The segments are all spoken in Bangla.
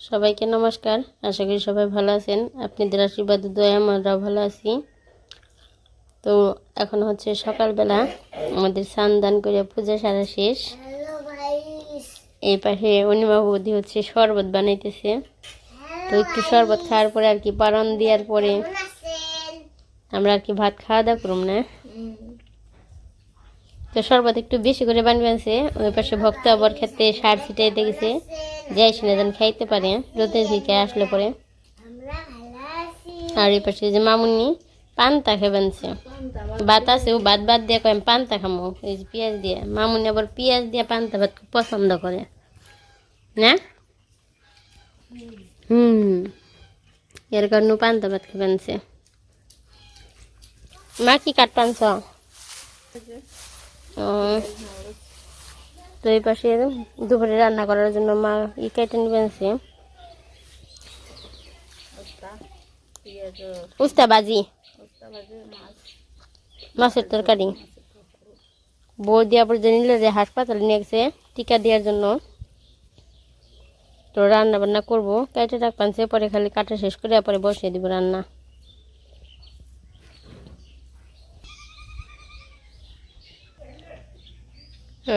সবাইকে নমস্কার। আশা করি সবাই ভালো আছেন। আপনাদের আশীর্বাদ দয়া আমরাও ভালো আছি। তো এখন হচ্ছে সকালবেলা আমাদের স্নান দান করে পূজা সারা শেষ। এই পাশে অনিমা হচ্ছে শরবত বানাইতেছে। তো একটু শরবত খাওয়ার পরে আর কি পারণ দেওয়ার পরে আমরা আর কি ভাত খাওয়া দাওয়া করুম না? তো শরবত একটু বেশি করে বানবেছে ওই পাশে ভক্ত আবার খেতে সার ছিটাইতে গেছে। যাই শুনে যেন খাইতে পারে রোদে থেকে আসলে পরে। আর এই পাশে যে মামুনি পান্তা খেবেনছে ভাত আছে, ও ভাত বাদ দিয়ে কয় পান্তা খামো। এই যে পেঁয়াজ দিয়ে। মামুনি আবার পেঁয়াজ দিয়ে পান্তা ভাত খুব পছন্দ করে। না? হুম। এর কারণে পান্তা ভাত খেবেনছে মা কি কাট পানছ তো এই পাশে দুপুরে রান্না করার জন্য মা ই কেটে নিবেনছে। উস্তা বাজি। মাছের তরকারি। বউ দিয়া পর নিলে যে হাসপাতালে নিয়ে গেছে, টিকা দেওয়ার জন্য। তো রান্না বান্না করব, কেটে রাখপানছে পরে খালি কাটা শেষ করে পরে বসিয়ে দিব রান্না।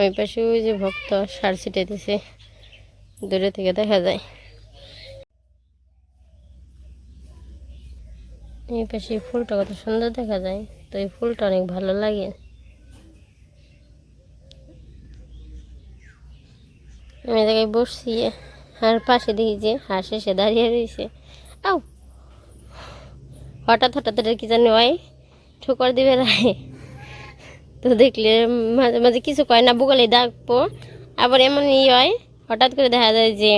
ওই পাশে ওই যে ভক্ত সার ছিটাইতেছে। দূরে থেকে দেখা যায়। এই পাশে ফুলটা কত সুন্দর দেখা যায়। তো এই ফুলটা অনেক ভালো লাগে। আমি জায়গায় বসছি। আর পাশে দেখি যে হাঁস এসে দাঁড়িয়ে রয়েছে। আও হঠাৎ হঠাৎ এটা কি জানি হয় ঠোকর দিবে রায় তো দেখলে মাঝে মাঝে কিছু কয় না, বুকালে ডাকবো আবার এমন ই হয়, হঠাৎ করে দেখা যায় যে,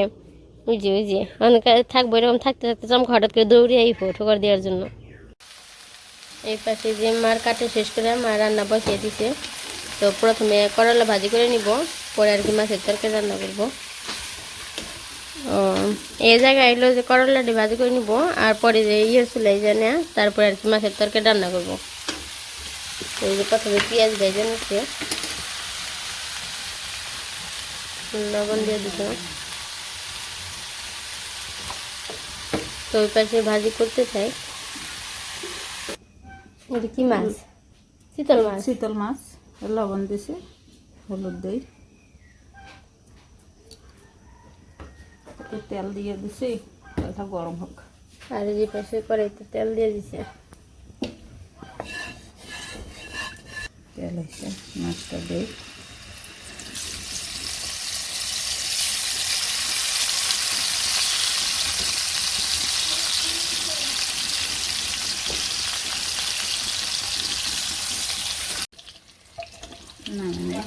ওই যে ওই যে, অনেক থাকব এরকম, থাকতে থাকতে চমকা হঠাৎ করে দৌড়ে আইবো ঠোকর দেওয়ার জন্য। এই পাশে যে মার কাটে শেষ করে, মা রান্না বসিয়ে দিছে। তো প্রথমে করলা ভাজি করে নিব, পরে আর কি মাছের তরকারি রান্না করব। এই জায়গায় এলো যে করলাটি ভাজি করে নিব, আর পরে যে ইয়ে চুলাই জানে তারপরে আর কি মাছের তরকারি রান্না করব। এই যে প্রথমে পেঁয়াজ ভেজে নিচ্ছে। লবণ দিয়ে দিত তো ওই পাশে ভাজি করতে চাই। এটা কি মাছ? শীতল মাছ। শীতল মাছ লবণ দিছে হলুদ দেই। তেল দিয়ে দিছি তেলটা গরম হোক। আর যে পাশে কড়াইতে তেল দিয়ে দিছে। তেল হয়েছে মাছটা দেই নামিয়ে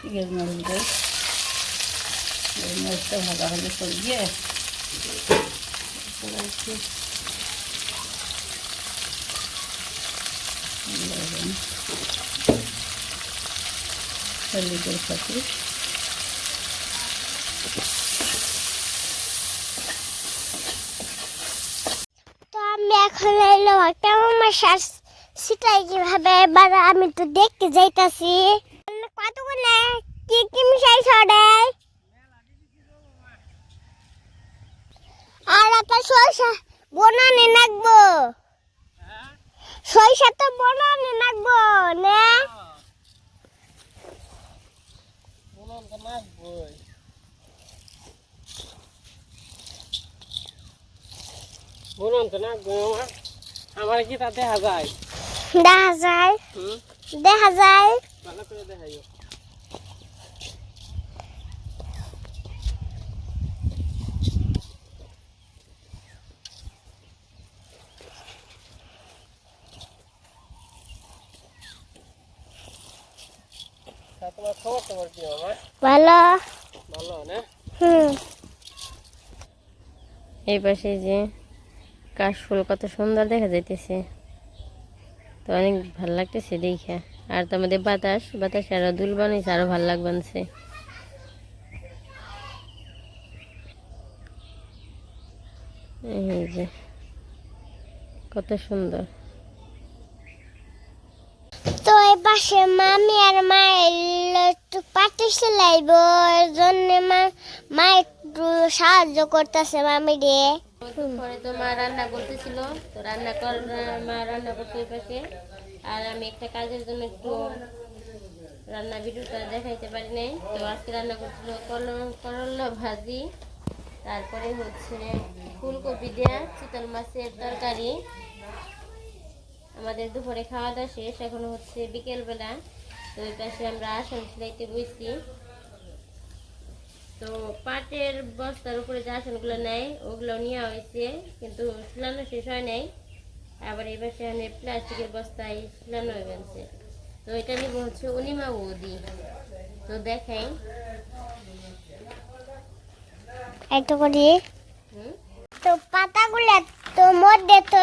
পেঁয়াজ মরিচ দেই এই মরিচটা ভাজা ভাজি করিয়ে লবণ হলুদের সাথে তো আমি এখন এলো একটা আমার শ্বাস সেটাই কীভাবে এবার আমি তো দেখতে যাইতাছি কতগুলো কি কি মিশাই ছড়াই আর আপনার সরষা বনানি নাকবো। সরিষা তো নাকবো না। তো না আমার কি তা দেখা যায়? দেখা যায়। দেখা যায়। ভালো করে দেখাইও তোমার খবর তোমার কি আমার ভালো? ভালো না? হুম। এই পাশে যে কাশফুল কত সুন্দর দেখা যাইতেছে। তো অনেক ভালো লাগতেছে দেখে। আর তো আমাদের বাতাস বাতাস আরও দুল বানাইছে আরও ভালো লাগবানছে এই যে কত সুন্দর। তো পাশে মামি আর মা একটু পাটি সেলাইব মা মা একটু সাহায্য করতেছে মামি মা রান্না করতেছিল রান্না কর, মা রান্না করতে পাশে আর আমি একটা কাজের জন্য একটু রান্না ভিডিওটা দেখাইতে পারি নাই। রান্না করছিল করল- ভাজি, তারপরে হচ্ছে ফুলকপি দেওয়া চিতল মাছের তরকারি। আমাদের দুপুরে খাওয়া দাওয়া শেষ এখন হচ্ছে বিকেলবেলা। তো ওই পাশে আমরা আসন সেলাইতে বইছি। তো পাটের বস্তার উপরে যে আসনগুলো নেয় ওগুলো নেওয়া হয়েছে কিন্তু শুলানো শেষ হয় নাই। আবার এই পাশে আমি প্লাস্টিকের বস্তায় শুলানো হয়ে গেছে। তো এটা নিব হচ্ছে অনিমা বৌদি। তো দেখাই। একটু করি হুম? তো পাতাগুলো তো মধ্যে তো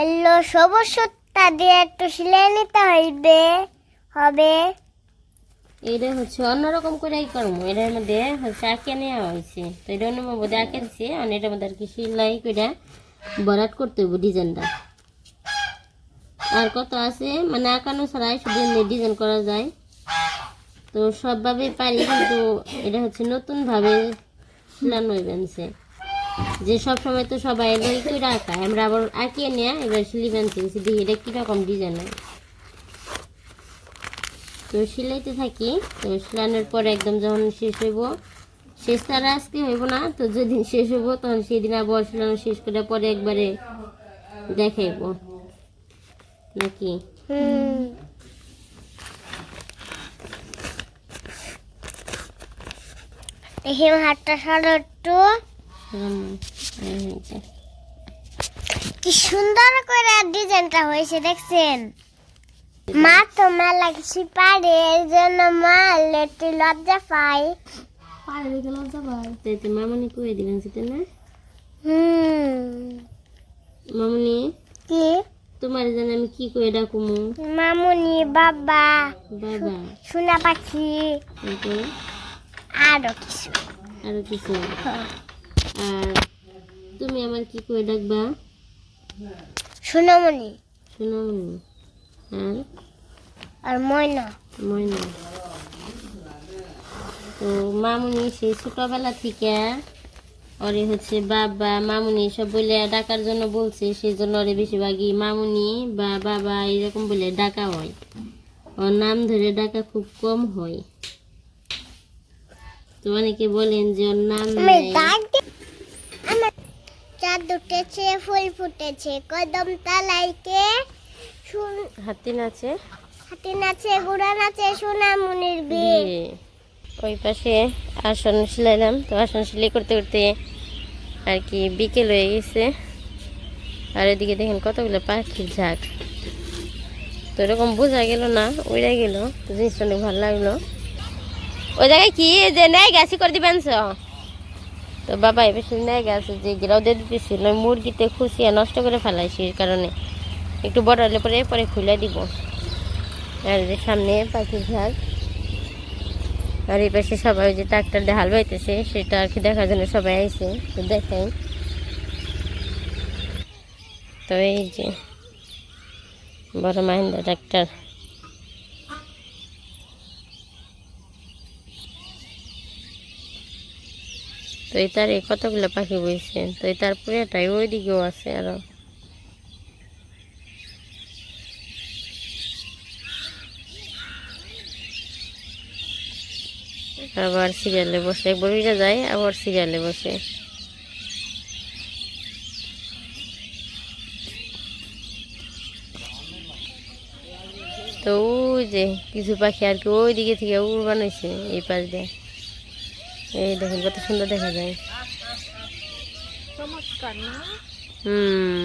এলো সবুজ সুতা দিয়ে একটু সিলাই নিতে হইবে, হবে। এটা হচ্ছে অন্যরকম করে এই করব এটার মধ্যে হচ্ছে আঁকে নেওয়া হয়েছে। তো এটা অন্য মধ্যে আঁকে দিচ্ছে আর এটার মধ্যে আর কি সেলাই করে বরাট করতে হবে ডিজাইনটা। আর কত আছে? মানে আঁকানো ছাড়াই শুধু ডিজাইন করা যায়। তো সবভাবে পারি কিন্তু এটা হচ্ছে নতুনভাবে প্ল্যান হয়ে যে সব সময় তো সবাই লই করে আঁকায় আমরা আবার আঁকিয়ে নিয়ে এবার সিলি বানছি দেখি, এটা কীরকম ডিজাইন হয় তো সিলাইতে থাকি। তো সিলানোর পরে একদম যখন শেষ হইব, শেষ তারা আজকে হইব না, তো যেদিন শেষ হইব, তখন সেদিন আবার সিলানো শেষ করে পরে একবারে দেখাইব। নাকি? হুম হাতটা সরো একটু। কি সুন্দর করে ডিজাইনটা হয়েছে দেখছেন? মা তো মেলা কিছু পারে এই জন্য মা একটু লজ্জা পাই তাই তো মামনি কয়ে দিবেন সেটা না? হুম। মামনি? কি? তোমার জানে আমি কি করে ডাকুমু? মামুনি বাবা। বাবা। সোনা পাখি। আরও কিছু। আরও কিছু। আর তুমি আমার কি করে ডাকবা? সোনামণি। সোনামনি আর আর ময়না। ময়না। তো মামুনি সেই ছোটবেলা থেকে ওরে হচ্ছে বাবা মামুনি সব বলে ডাকার জন্য বলছে সেই জন্য ওরে বেশিরভাগই মামুনি বা বাবা এরকম বলে ডাকা হয়। ওর নাম ধরে ডাকা খুব কম হয়। তো অনেকে বলেন যে ওর নাম আমি নেই। ডাক দি- আমার চাঁদ উঠেছে ফুল ফুটেছে। কদম তালাইতে শুন- হাতি নাচে। হাতি নাচে গুড়া নাচে সোনামণির বিয়ে বিয়ে। ওই পাশে আসন সিলাইলাম। তো আসন সেলাই করতে করতে আর কি বিকেল হয়ে গেছে। আর এদিকে দেখেন কতগুলো পাখির ঝাঁক। তো এরকম বোঝা গেল না উড়ে গেল। জিনিসটা অনেক ভালো লাগল। ওই জায়গায় কি? যে নেয় গাছি করে দিবেন তো বাবা, এবার নেয় গাছ যে গিরাও দিয়ে ওই মুরগিতে খুশিয়া নষ্ট করে ফেলাইছি এর কারণে। একটু বড় হলে পরে পরে খুলে দিব। আর যে সামনে পাখির ঝাঁক আর এই পাশে সবাই যে ট্রাক্টর দিয়ে হাল বাইতেছে, সেটা আর কি দেখার জন্য সবাই আইছে, তো দেখাই। তো এই যে বড় মাহিন্দ্রা ট্রাক্টর। তো এই তার এই কতগুলো পাখি বইছে? তো এই তার পুরোটাই ওই দিকেও আছে আরও। আবার সিরিয়ালে বসে, একবার উড়ে যায়, আবার সিরিয়ালে বসে। তো ওই যে কিছু পাখি আর কি ওই দিকে থেকে উড় বানাইছে এই পাশ দিয়ে। এই দেখেন কত সুন্দর দেখা যায়। চমৎকার না? হুম।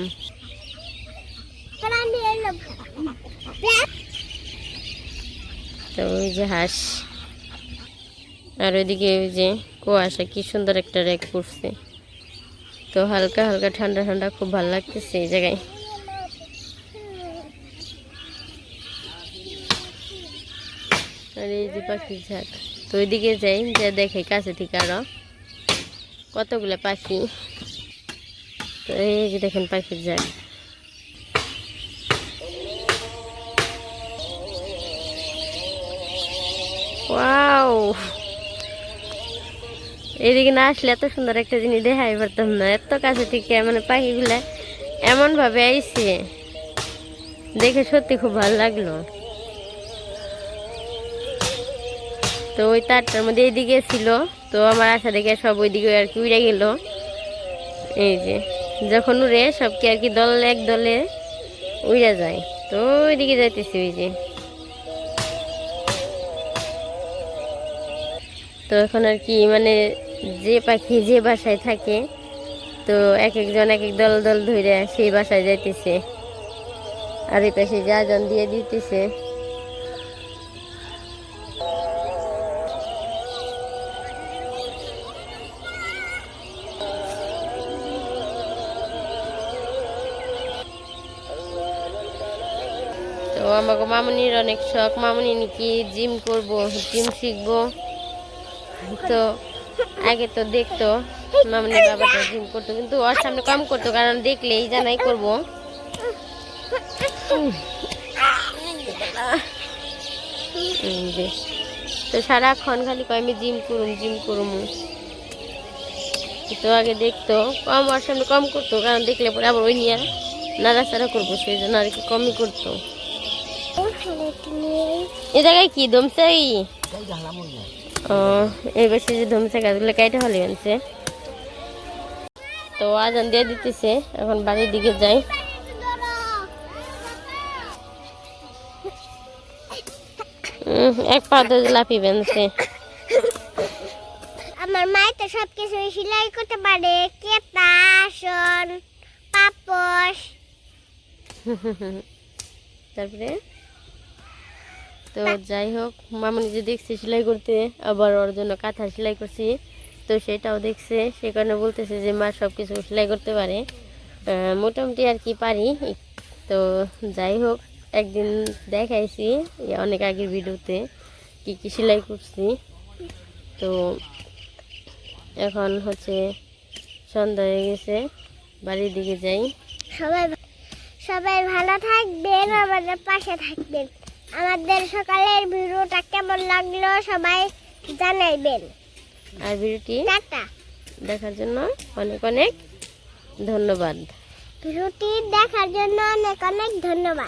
তো ওই যে হাঁস আর ওইদিকে ওই যে কুয়াশা কি সুন্দর একটা রেক পড়ছে। তো হালকা হালকা ঠান্ডা ঠান্ডা খুব ভালো লাগতেছে এই জায়গায়। আর এই যে পাখির ঝাঁক। তো ওইদিকে যাই, যে দেখে কাছে থেকে আরও। কতগুলো পাখি? তো এই যে দেখেন পাখি যায় ওয়াও! এদিকে না আসলে এত সুন্দর একটা জিনিস দেখাই পারতাম না। এত কাছে থেকে মানে পাখিগুলা এমনভাবে আইসে দেখে সত্যি খুব ভালো লাগল। তো ওই তারটার মধ্যে এইদিকে ছিল। তো আমার আশা দেখে সব ওইদিকে আর কি উড়ে গেল। এই যে, যখন উড়ে সব কি আর কি দল এক দলে উড়ে যায়। তো ওইদিকে যাইতেছি ওই যে। তো এখন আর কি মানে যে পাখি যে বাসায় থাকে, তো এক একজন এক এক দল দল ধরে সেই বাসায় যাইতেছে। আর এই পাশে যা জন দিয়ে দিতেছে। আমাকে মামনির অনেক শখ। মামনি নাকি জিম করব জিম শিখব। তো আগে তো দেখতো মামনি বাবাটা জিম করতো, কিন্তু ওর সামনে কম করতো, কারণ দেখলেই জানাই করব। তো সারাক্ষণ খালি কয়, আমি জিম করুম জিম করুম। তো আগে দেখতো, কম ওর সামনে কম করতো, কারণ দেখলে পরে আবার ওই নিয়ে নাড়াচাড়া করব, সেই জন্য আর কি কমই করতো। এ জায়গায় কি ও এই যে ধমসে গাছগুলো কাইটে হলে আনছে। তো আজান দিয়ে দিতেছে এখন বাড়ির দিকে যাই। উম, এক পা তো লাফি বেনছে আমার তো সব কিছু সেলাই করতে পারে। কেতা আসন পাপস তারপরে? তো যাই হোক মামনি যে দেখছি সেলাই করতে, আবার ওর জন্য কাঁথা সেলাই করছি, তো সেটাও দেখছে, সে কারণে বলতেছে যে মা সব কিছু সেলাই করতে পারে। মোটামুটি আর কি পারি। তো যাই হোক একদিন দেখাইছি অনেক আগের ভিডিওতে কি কি সেলাই করছি। তো এখন হচ্ছে সন্ধ্যা হয়ে গেছে, বাড়ির দিকে যাই। সবাই সবাই ভালো থাকবেন, আমাদের পাশে থাকবেন। আমাদের সকালের ভিডিওটা কেমন লাগল সবাই জানাইবেন। আর ভিডিওটি টাটা। দেখার জন্য অনেক অনেক ধন্যবাদ। ভিডিওটি দেখার জন্য অনেক অনেক ধন্যবাদ।